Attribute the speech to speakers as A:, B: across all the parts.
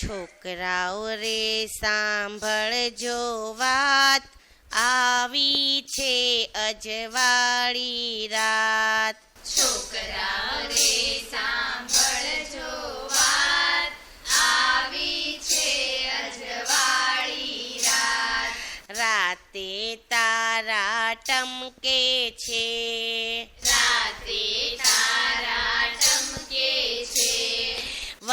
A: છોકરાઓ રે સાંભળજો વાત. આવી છે અજવાળી રાત.
B: છોકરાઓ રે સાંભળજો વાત. આવી છે અજવાળી રાત.
A: રાતે તારા ટમકે છે.
B: રાતે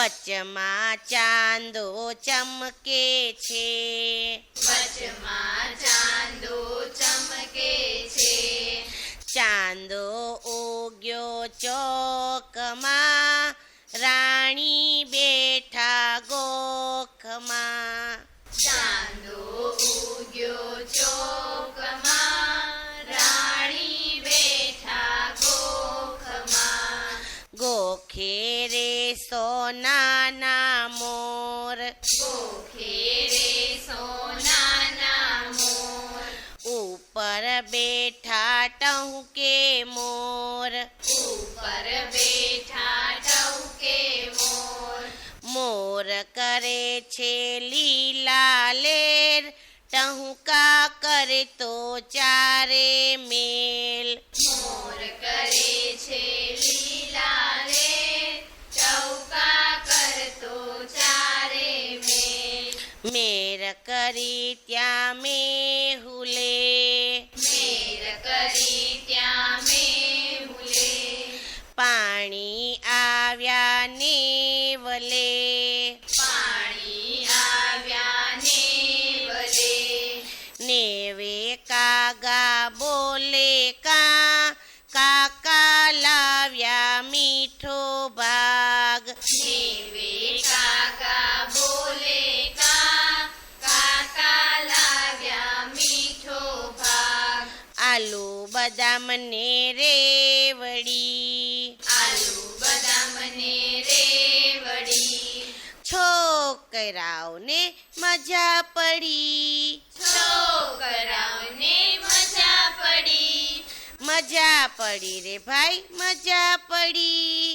A: વચમાં ચાંદો ચમકે છે.
B: વચમાં ચાંદો ચમકે છે.
A: ચાંદો ઉગ્યો ચોકમાં રાણી બેઠા સોનાના મોર. ઉપર બેઠા ટહુકે મોર.
B: ઉપર બેઠા ટહુકે મોર.
A: મોર કરે છે લીલા લેર. ટહુકા કરે તો ચારે
B: મોર. કરી
A: ત્યાં મેહુલે
B: મેર કરી ત્યાં મેહુલે
A: પાણી આવ્યા નેવલે
B: પાણી આવ્યા ને વલે
A: નેવે કાગા બોલે કા કાકા લાવ્યા મીઠો ભાગ
B: નેવે
A: આલુ બદામ ને રેવડી
B: આલુ બદામ ને રેવડી
A: છોકરાઓને મજા પડી
B: છોકરાઓને મજા પડી
A: મજા પડી રે ભાઈ મજા પડી